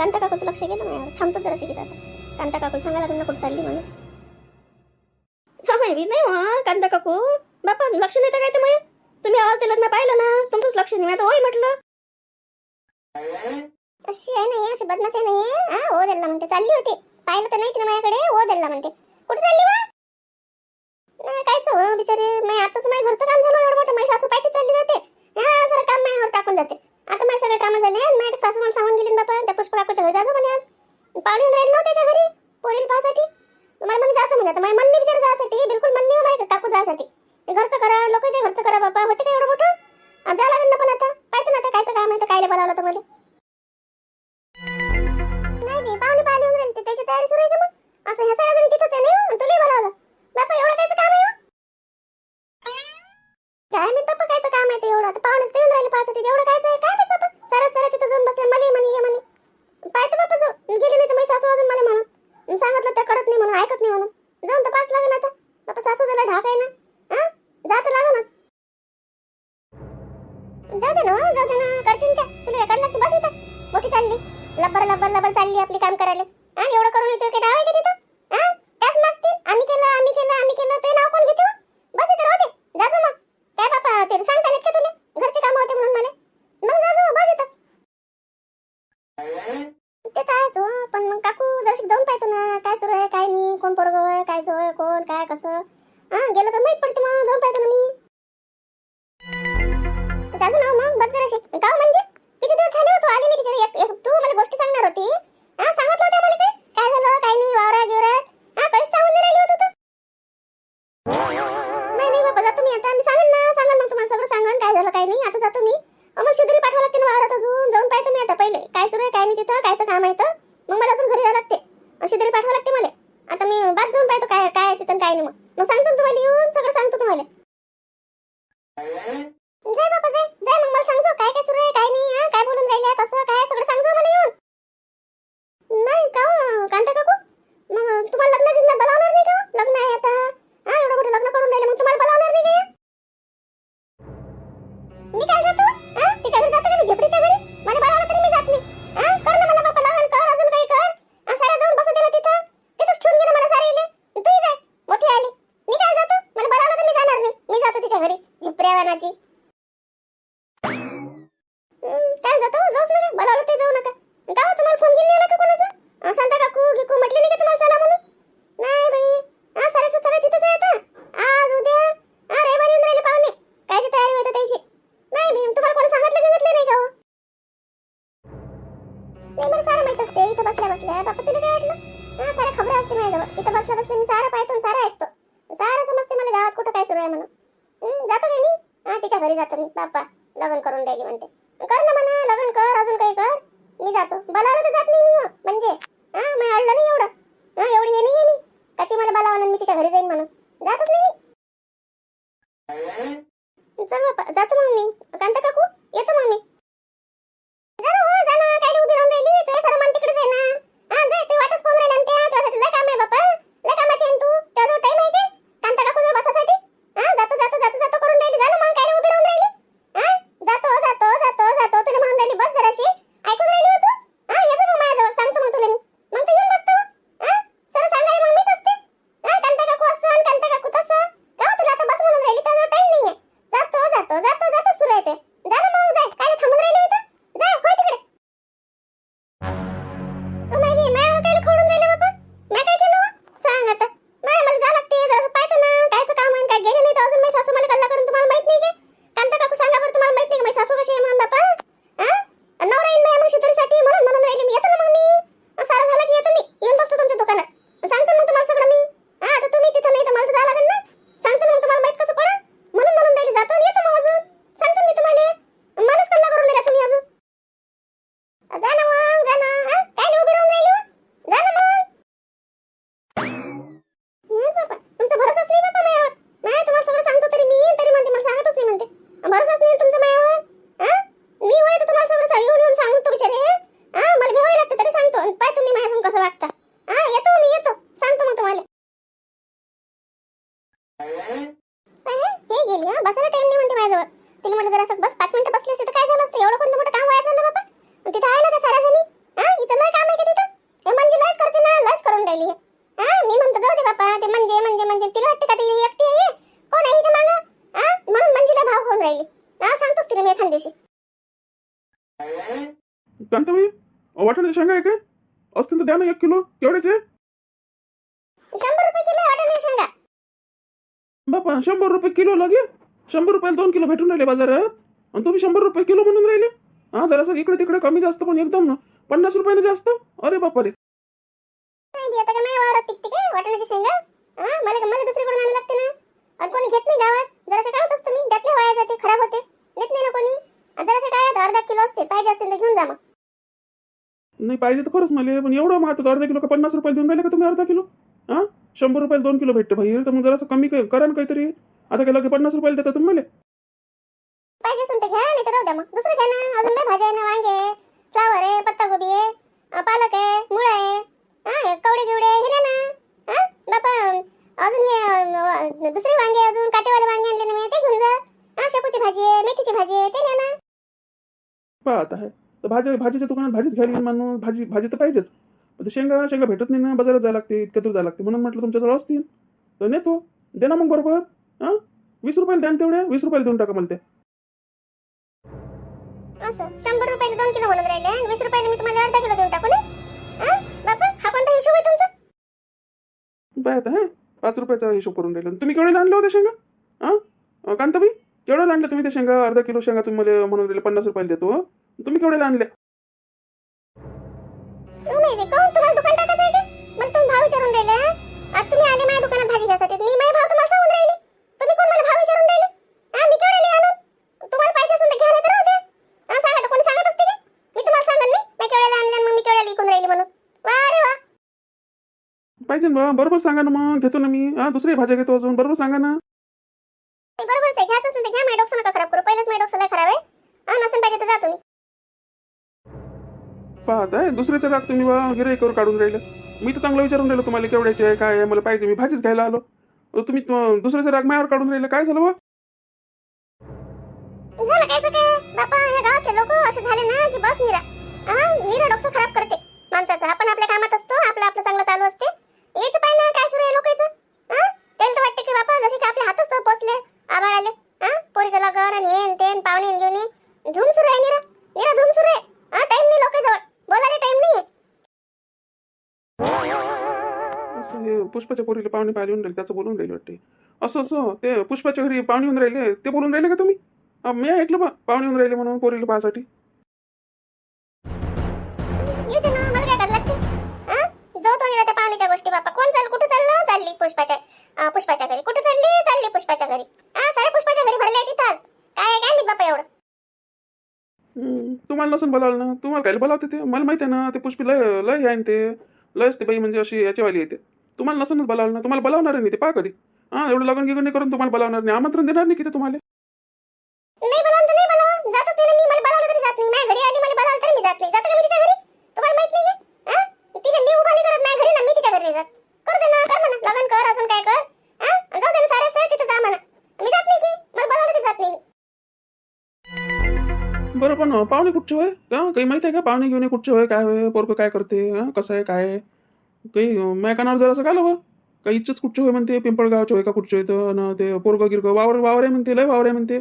कांता काकूचं लक्ष गेलं माझ्यावर थांबतो जरा शिकित आता. कांता काकू सांगायला लागून कुठं चालली म्हणून. हा माहिती नाही हो कांता काकू. बापा लक्ष नाही तर काय तर मग? तुम्ही आवाज दिलात मी पाहिलं ना. तुमचंच लक्ष नाही आता होय म्हटलं. अशी आहे नाही अशी बदमाश आहे नाही हा. ओ दिला म्हणते चालली होती. पाहिलं तर नाही ना माझ्याकडे ओ दिला म्हणते. कुठे चालली वा नाही कायच हो बिचारी? मी आताच माझ्या घरचं काम झालं एवढं मोठं. माझी सासू पाठी चालली जाते. हा सर काम माझ्यावर टाकून जाते. आता माझे सगळे काम झाले आणि माझ्या मला सांगून गेली बापा त्या पुष्पकाकूच्या घरी जायचं म्हणे आज. पाहुणे राहील नव्हते त्याच्या घरी पोरील पाहासाठी. मला म्हणे जायचं म्हणे. माझ्या म्हणणे विचार जायसाठी बिलकुल म्हणणे हो माहिती काकू जायसाठी. घरचं करा लोक जे घरचं करा बापा. होते का एवढं मोठं? जा लागेल ना पण आता? पाहिजे ना आता कायचं काम आहे तर कायला बोलावलं तर मला. नाही पाहुणे पाहिले होऊन त्याची तयारी सुरू आहे का मग? असं ह्या आणि एवढं करून इथे बापा शंभर रुपये किलो लगे. शंभर रुपयाला दोन किलो भेटून राहिले बाजारात. आणि तुम्ही शंभर रुपये किलो म्हणून राहिले. हा जरासं इकडे तिकडे कमी जास्त पण एकदम ना. पन्नास रुपयाने जास्त? अरे बापा रे. नाही पाहिजे तर घेऊन जा मग. नाही पाहिजे तर खरंच मला. पण एवढं महाग अर्धा किलो का पन्नास रुपयाला देऊन राहिले का तुम्ही अर्धा किलो? हा शंभर रुपयाला दोन किलो भेटते भाई. तर मग जरासं कमी क- करा ना काहीतरी. आता काय लगे पन्नास रुपयाला देता तुम्ही मला. पाहिजे असेल तर घ्या नाही तर राहू द्या मग. दुसरं घ्या ना. अजून लय भाज्या आहे ना वांगे आहे फ्लावर आहे पत्ताकोबी आहे अं, पालक आहे मुळा आहे हा हे कवडे गिवडे हे ना ना. हा बापा अजून हे अं, दुसरे वांगे अजून काटेवाले वांगे आणले ना मी ते घेऊन जा. हा शेपूची भाजी आहे मेथीची भाजी आहे ते न्या ना. पाहत आहे तर भाजी भाजीच्या दुकानात भाजीच घ्यायला येईल माणूस भाजी भाजी तर पाहिजेच. पण ते शेंगा शेंगा भेटत नाही ना बाजारात जायला लागते इतक्या दूर जायला लागते. म्हणून म्हटलं तुमच्याजवळ असतील. तर नेतो. दे ना मग बरोबर. हां? वीस रुपयाला द्या तेवढ्या वीस रुपयाला देऊन टाका मला ते. असं. शंभर रुपयाचे दोन किलो म्हणून राहिले. आणि वीस रुपयाला मी तुम्हाला अर्धा किलो देऊन टाकू ना हा? बापा हा कोणता हिशोब आहे तुमचा? पाहत आहे पाच रुपयाचा हिशोब करून राहिला. तुम्ही केवढे आणले होते शेंगा? हां? कांताबाई? केवढ्याला आणले तुम्ही ते शेंगा? अर्धा किलो शेंगा तुम्ही मला म्हणून राहिले पन्नास रुपयाला देतो. हं? तुम्ही केवढ्याला आणले नाही कोण तुम्हाला दुकान टाकायचं आहे का मला तुम्ही भाव विचारून राहिले आज तुम्ही आले माझ्या दुकानात भाजी घ्यायसाठी. मी माझे भाव तुम्हाला सांगून राहिले. तुम्ही कोण मला भाव विचारून राहिले? हा मी केवढे आणून? तुम्हाला पाहिजे असेल तर घ्या नाही तर राहू द्या. हा सांगा कोणी सांगत असते का मी तुम्हाला सांगत नाही मी केवढ्याला आणले मग मी केवढ्याला विकून राहिली म्हणून. वा रे वा. पाहिजे ना बा. बरोबर सांगा ना मग. घेतो ना मी. हा दुसरी भाज्या घेतो अजून. बरोबर सांगा ना ते बरोबरच आहे घ्यायचं असेल तर घ्या माझ्या डोकं नका खराब करू पहिलेच माझ्या डोकं लय खराब आहे हा नसेल पाहिजे तर जा तुम्ही पाहत आहे दुसऱ्याचं राग तुम्ही बा काढून राहिलं. मी तर चांगलं विचारून राहिलो तुम्हाला केवढ्याचे आहे काय आहे मला पाहिजे मी भाजीच घ्यायला आलो. तुम्ही तो- दुसऱ्याचं राग मायावर काढून राहिलं काय झालं बा झालं कायचं काय बापा या गावातले लोक असे झाले ना की बस निरा. हा निरा डोकं खराब करते. माणसाचं आपण आपल्या कामात असतो आपलं आपलं चांगलं चालू असते. याचं पाहिजे ना काय सुरू आहे लोकांचं हा त्याला तर वाटतं की बापा जसे की आपले हातच पोचले आभाळ आले. हा पोरीचं लग्न आणि हेन तेन पाहुणे घेऊन ये. धूम सुरू आहे निरा. निरा धूम सुरू आहे. हा टाइम नाही लोकांजवळ. बोलायला टाइम नाही असं हे पुष्पाच्या पोरीला पाहुणे पाहिले येऊन राहिले त्याचं बोलून राहिले वाटते असं असं ते पुष्पाच्या घरी पाहुणे येऊन राहिले ते बोलून राहिले का तुम्ही? अं, मी ऐकलं बा पाहुणे येऊन राहिले म्हणून पोरीला पाहासाठी. येते ना मला काय करायला लागते? हा? जो तो त्या पाहुण्याच्या गोष्टी बापा कोण चाल कुठं चाललं? चालली पुष्पाच्या अं, पुष्पाच्या घरी. कुठं चालली? चालली पुष्पाच्या घरी. हा सारे पुष्पाच्या घरी भरले तिथं आज. काय काय मी बापा एवढं? हम्म, तुम्हाला नसून बोलावलं ना? तुम्हाला काय बोलावते ते? मला माहिती आहे ना ते पुष्पी लय लय आहे न ते. लय असते बाई म्हणजे अशी याच्यावाली येते तुम्हाला नसूनच बोलावलं ना? तुम्हाला बोलावणार नाही ते? पहा कधी. हां एवढं लग्न गिगन नाही करून तुम्हाला बोलावणार नाही. आमंत्रण देणार नाही किती तुम्हाला? नाही बोलावलं तर नाही जातच नाही ना मी. मला बोलावलं तरी जात नाही. माझ्या घरी आली मला बोलावलं तरी मी जात नाही. का मी तिच्या घरी? तुम्हाला माहीत मी उभा नाही करत. माझ्या घरी ना मी तिच्या घरी नाही जात. कर दे ना कर म्हणा. लग्न कर अजून काय कर? हा? जाऊ दे ना तिथे जा म्हणा. मी जात नाही की? मला बोलावलं तरी जात नाही मी. बरं पण पाहुणे कुठचे होय? का? काही माहिती आहे का? पाहुणे घेऊन कुठचे होय? काय होय? पोरकं काय करते? हां कसं आहे? काय काही माझ्या कानावर जरा बा काही इच्छाच कुठचे होय म्हणते? पिंपळगावचे होय का कुठचे होय? तर न ते पोरगं गिरगं वावर वावर आहे म्हणते लय वावर आहे म्हणते.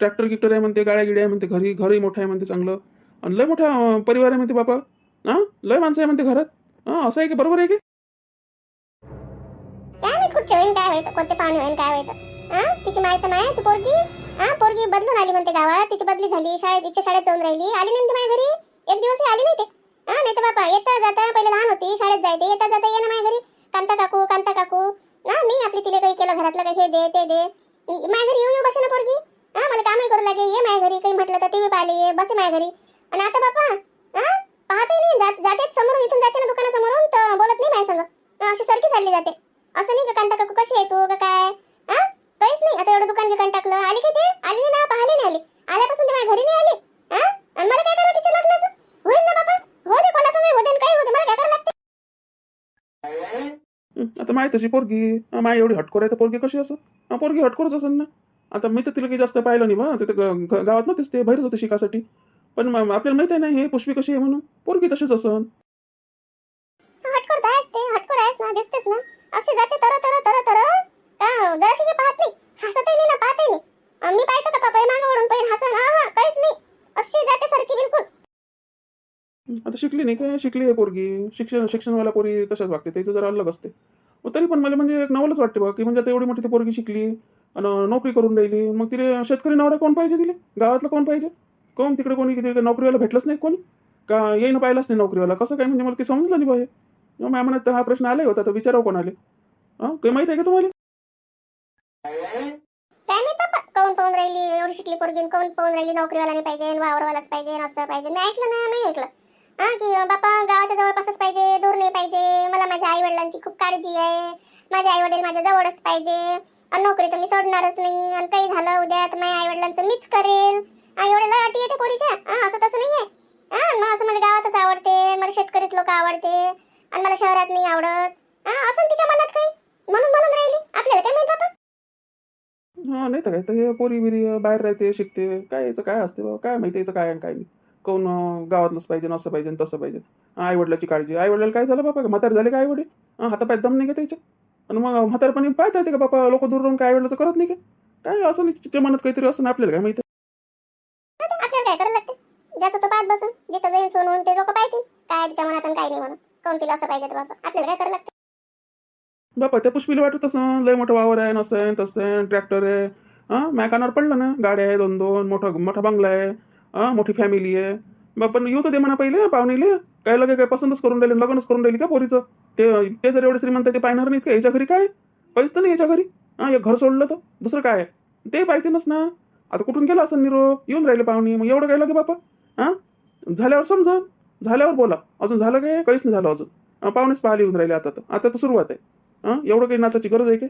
ट्रॅक्टर गिक्टर आहे म्हणते गाड्या गिड्या आहे म्हणते घरी घरही मोठं आहे म्हणते चांगलं. आणि लय मोठा परिवार आहे म्हणते बापा. हां लय माणसं आहे म्हणते घरात. हां असं आहे की बरोबर आहे की? काय कुठचे होईन काय होईल कोणते पाहुणे होईन काय होईल तिची माहिती माय तू पोरगी. हा पोरगी बदलून आली म्हणते गावात. तिची बदली झाली. शाळेत तिच्या शाळेत जाऊन राहिली. आली नाही म्हणते माझ्या घरी? एक दिवस आली नाही ते. हा नाही तर बापा येता जाता पहिले लहान होती. शाळेत जायते. येता जाता ये ना माझ्या घरी. कांता काकू कांता काकू. हा मी आपली तिला काही केलं घरातलं काही हे दे ते दे. माझ्या घरी येऊ येऊ बसे ना पोरगी? हा मला कामही करू लागे. ये माझ्या घरी. काही म्हटलं तर टीव्ही पाहिले ये. बसे माझ्या घरी. आणि आता बापा हा पाहते नाही. जात जाते समोरून. इथून जाते ना दुकानासमोरून. तर बोलत नाही माझ्या संग. अशी सारखी चालली जाते. असं नाही का कांता काकू कशी आहे तू? का काय? काहीच नाही. आता एवढं दुकान गिकान टाकलं. आली का ते? आली नाही ना पाहिले नाही आली. आल्यापासून ते माझ्या घरी नाही आली. हा? आणि मला काय करायला तिच्या लग्नाचं? होईल ना बाबा? हो दे कोणासंग दे आणि काही दे मला काय करायला लागते? आता माहीत तशी पोरगी. माय एवढी हटकोर आहे तर पोरगी कशी असं? पोरगी हटकोरच असेल ना. आता मी तर तिला काही जास्त पाहिलं नाही बा. तिथे गावात नव्हतेच ते बाहेरच होते शिकासाठी. पण आपल्याला माहिती आहे ना हे पुष्पी कशी आहे म्हणून. पोरगी तशीच असन. हटकोर तर आहेस ते. हटकोर आहेस ना ना. अशी जाते तर तर तर तर. का जराशी काही पाहत नाही. हसत नाही ना पाहतही नाही. मी पाहतो का पापा मागं ओढून पाहिजे हसन. हा काहीच नाही. अशी जाते सारखी बिलकुल. आता शिकली नाही काय शिकली आहे पोरगी. शिक्षण शिक्षणवाला पोरी तशाच वागते. त्याचं जरा अलग असते. मग तरी पण मला म्हणजे एक नवलच वाटते बा की म्हणजे आता एवढी मोठी ती पोरगी शिकली आणि नोकरी करून राहिली. मग तिने शेतकरी नवरा कोण पाहिजे तिले? गावातलं कोण पाहिजे? कोण तिकडे कोणी तिकडे नोकरीवाला भेटलंच नाही कोणी? का येईन पाहिलंच नाही नोकरीवाला? कसं काय? म्हणजे मला की समजलं नाही बाहे मग माझ्या मनात हा प्रश्न आलाय होता तर विचारावं कोण आले हां काही माहिती आहे का तुम्हाला? काय मी पप्पा काऊन पाहून राहिली? एवढी शिकली पोरगी काऊन पाहून राहिली? नोकरीवाला नाही पाहिजे वावरवालाच पाहिजे असं पाहिजे. मी ऐकलं ना मी ऐकलं. हा की बापा गावाच्या जवळपासच पाहिजे दूर नाही पाहिजे. मला माझ्या आई वडिलांची खूप काळजी आहे. माझे आई वडील माझ्या जवळच पाहिजे. आणि नोकरी तर मी सोडणारच नाही आणि काही झालं उद्या तर माझ्या आई वडिलांचं मीच करेल. हा एवढे लय अटी येते पोरीच्या. हा असं तसं नाहीये. हा मग असं मला गावातच आवडते. मला शेतकरीच लोक आवडते. आणि मला शहरात नाही आवडत. हा असं तिच्या मनात काही? म्हणून म्हणून राहिली? आपल्याला काय माहीत बापा? हां नाही तर काय तर हे पोरी बिरी बाहेर राहते शिकते. काय याचं काय असते बा काय माहिती याचं काय आणि काय नाही. कोण गावातलंच पाहिजे असं पाहिजे तसं पाहिजे. आई वडिलाची काळजी. आई वडिलाला काय झालं बापा म्हातारे झाले का आई वडील हातापाय दम नाही का त्याच्या? आणि मग म्हातारपणी पाहत येते का बापा लोक दूर राहून काय आई वडिलाचं करत नाही का? काय असं नाही तिच्या मनात काहीतरी असं ना आपल्याला काय माहिती? आता आपल्याला काय करायला लागते? ज्याचं तो पाहत बसून जिथं जाईल सोनून ते लोक पाहतील. काय तिच्या मनात काय नाही म्हणून. कोण तिला असं पाहिजे बाबा? आपल्याला काय करायला लागते? बापा त्या पुष्पीला वाटत असं लय मोठं वावर आहे नसेन तसेन ट्रॅक्टर आहे. हां? मॅकानावर पडलं ना गाड्या आहे दोन दोन मोठा मोठा बंगला आहे. हां? मोठी फॅमिली आहे. बापा येऊ तर दे म्हणा पहिले पाहुणेले. काय लगे काय पसंतच करून राहिले लग्नच करून राहिली का पोरीचं? ते ते जर एवढे श्रीमंत ते पाहणार नाहीत का? याच्या घरी काय? पैसे तर नाही याच्या घरी. हां? एक घर सोडलं तर. दुसरं काय? आहे ते पाहिजेनच ना. आता कुठून गेला असं निरोप? येऊन राहिले पाहुणे. मग एवढं काय लगे बापा? हां? झाल्यावर समजा झाल्यावर बोला. अजून झालं काय? काहीच नाही झालं अजून. पाहुणेच पाहिले येऊन राहिले आता तर. आता तर सुरुवात आहे. हां? एवढं काही नाचाची गरज आहे की?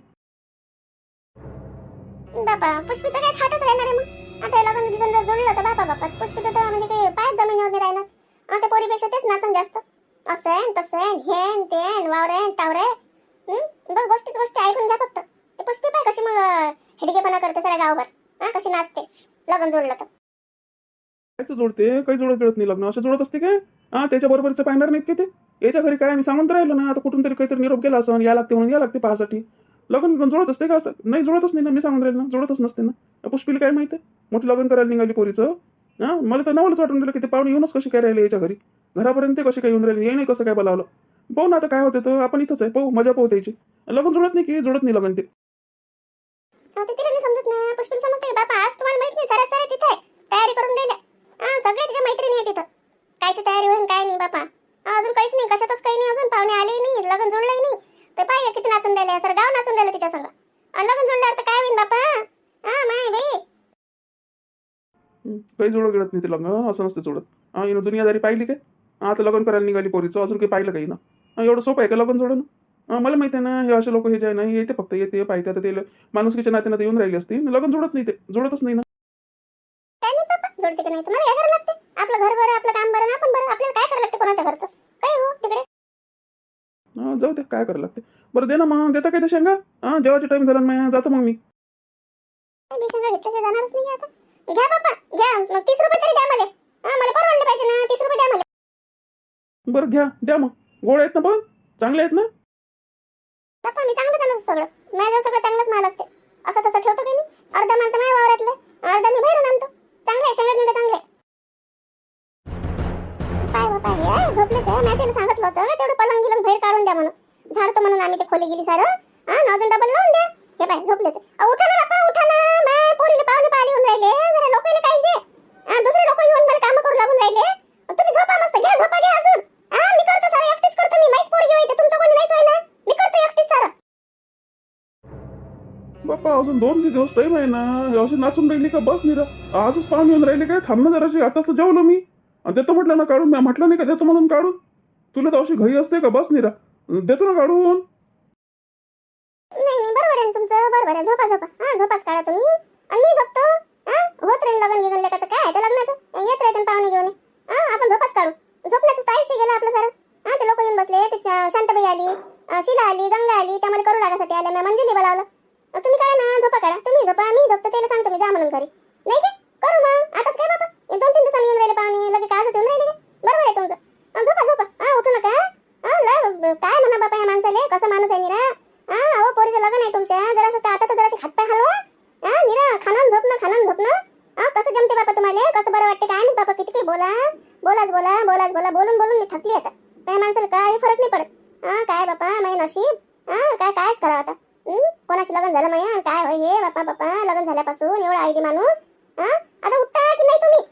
बाबा पुष्पी तर काय थाटच राहणार आहे मग? आता हे लग्न बिग्न जर जोडलं तर बापा बापा तर म्हणजे काही पायच जमिनीवर नाही राहणार आता त्या पोरीपेक्षा तेच नाचन जास्त. असं आहे तसं आहे हे ते वावर आहे टावर आहे बस गोष्टीच गोष्टी ऐकून घ्या फक्त. ते पुष्पी कशी मग हेडकेपणा करते सगळ्या गावभर. हां कशी नाचते. लग्न जोडलं तर. कायच जोडते काही जोडत जोडत नाही लग्न. असं जोडत असते काय? हा त्याच्या बरोबरचं पाहणार नाहीत का ते? याच्या घरी काय मी सांगून राहिलो ना आता कुठून तरी काहीतरी निरोप गेला असं या लागते म्हणून या लागते पाहासाठी. लग्न जोडत असते का असं? नाही जोडतच नाही ना मी सांगून राहिलो ना जोडतच नसते ना. पुष्पीला काय माहिती मोठं मोठी लग्न करायला निघाली पोरीचं. हा मला तर नवलच वाटून राहिलं की ते पाहुणे येऊनच कशी काय राहिले याच्या घरी? घरापर्यंत कशी काय येऊन राहिले? हे नाही कसं काय बोलावलं? पाहू ना आता काय होतं तर आपण इथंच आहे. पाहू मजा पाहू त्याची. लग्न जोडत नाही की जोडत नाही लग्न ते. हा, समजत ना पुष्पीला समजते बापा आज तुम्हाला माहीत नाही सारा सारा तिथे आहे. तयारी करून राहिल्या हा सगळ्या तिच्या मैत्रिणी आहे तिथं कायची तयारी होईल काय नाही बापा हा, अजून काहीच नाही कशातच काही नाही अजून पाहुणे आले नाही लग्न जोडलंय नाही ते पाहिजे किती नाचून राहिले सर गाव नाचून राहिलं तिच्या संग आणि लग्न जोडल्यावर तर काय होईल बापा हा माय बाई हं, काही जोडत गिळत नाही ते लग्न. असं नसते जोडत हिनं दुनियादारी पाहिली काय? आता लग्न करायला निघाली पोरीचं अजून काही पाहिलं काही ना एवढं सोपं आहे का लग्न जोडणं? मला माहिती आहे ना हे असे लोक हे जे आहे ना हे येते फक्त येते पाहिजे आता ते माणुसकीच्या नात्यानं ते येऊन राहिली असती. लग्न जोडत नाही ते. जोडतच नाही ना. काय नाही बापा जोडते का नाही? तुम्हाला काय करायला लागते? आपलं घर बरं आपलं काम बरं आणि आपण बरं. आपल्याला काय करायला लागते कोणाच्या घरचं? काही हो तिकडे? जाऊ दे काय करायला लागते? बरं दे ना मग. देता काय ते शेंगा? हा जेवायचा टाइम झाला मग. जातो मग मी. बेशंगा घेतल्याशिवाय जाणारच नाही आता? घ्या बापा घ्या. मग तीस रुपये तरी द्या मला. हा मला परवडलं पाहिजे ना. तीस रुपये द्या मला. बरं घ्या. द्या मग. गोड आहेत ना पण चांगले आहेत ना? बापा मी चांगलं सगळं. माझ्या सगळं चांगलंच माल असते. असं तसं ठेवतो की मी. अर्धा माल तर माझ्या वावरातलं अर्धा मी बाहेरून आणतो. चांगलं आहे. शेंगा चांगले बापा हे झोपले ते मी त्याला सांगितलं होतं तेवढं पलंग गिलंग बाहेर काढून द्या म्हणून. झाडतो म्हणून आम्ही ते खोली गेली सारं. हा अजून डबल लावून द्या. हे बाय झोपले ते अहो, उठा ना राहिले? जरा लोकांना पाहिजे दुसरे लोक येऊन मला काम करू लागून राहिले. तुम्ही झोपा मस्त घ्या झोपा घ्या अजून. हा मी करतो सारं एकटीच करतो मी. माहीत पोरगी होईते तुमचं कोणी नाहीच ना? मी करतो एकटीच सारं. बाप्पा अजून दोन दिवस टाईम आहे ना. अशी नाचून राहिली का? बस निरा. आजच पाहून येऊन राहिली काय? थांब ना जराशी आताच जेवलो मी. आणि देतो म्हटलं ना काढून. मी म्हटलं नाही का देतो म्हणून काढून? तुला तर अशी घाई असते का? बस निरा. देतो ना काढून. नाही नाही बरोबर आहे तुमचं. बरोबर आहे. झोपा झोपा. हा झोपाच काढा तुम्ही. आणि मी झोपतो. होत राहील लग्न घेऊन लेकाचं काय? आहे लग्नाचं? येत राहते पाहुणे घेऊन. आपण झोपाच काढू. झोपण्याचं आयुष्य गेलं आपलं सारं. हा ते लोक येऊन बसले ते शांतबाई शांताबाई आली शिला आली गंगा आली त्या मला करू लागासाठी आल्या मी मंजुली बोलावलं. तुम्ही काय ना झोपा काढा. तुम्ही झोपा मी झोपतो त्याला सांगतो मी जा म्हणून घरी. नाही का करू मग आताच काय बाबा हे दोन तीन दिवसांनी येऊन राहिले पाहुणे लगे काजच येऊन राहिले का बरोबर आहे तुमचं अं, झोपा झोपा हा उठू नका हा लय काय म्हणा बापा या माणसाले कसं माणूस आहे निरा फरक नाही पडत हा काय बापा माझे नशीब हा काय कायच करावं आता हं? कोणाशी लग्न झालं माया काय होय हे बापा बापा लग्न झाल्यापासून एवढा आयदी माणूस हा आता उठता की नाही तुम्ही?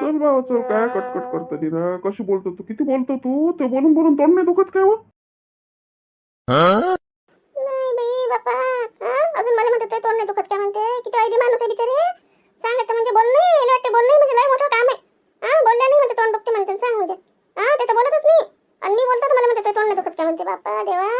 चल बाबा चल. काय कटकट करतो निरा कशी बोलतो तू? किती बोलतो तू? ते बोलून बोलून तोंड नाही दुखत काय हो? नाही बाई बापा हा अजून मला म्हणते तोंड नाही दुखत काय म्हणते? किती आयदी माणूस आहे बिचारे. सांगत म्हणजे बोल नाही वाटते बोल नाही म्हणजे लय मोठं काम आहे. हा बोलल्या नाही म्हणते तोंड दुखते म्हणते सांग म्हणजे. हा ते तर बोलतच नाही. आणि मी बोलतो तर मला म्हणते ते तोंड नाही दुखत काय म्हणते बापा देवा.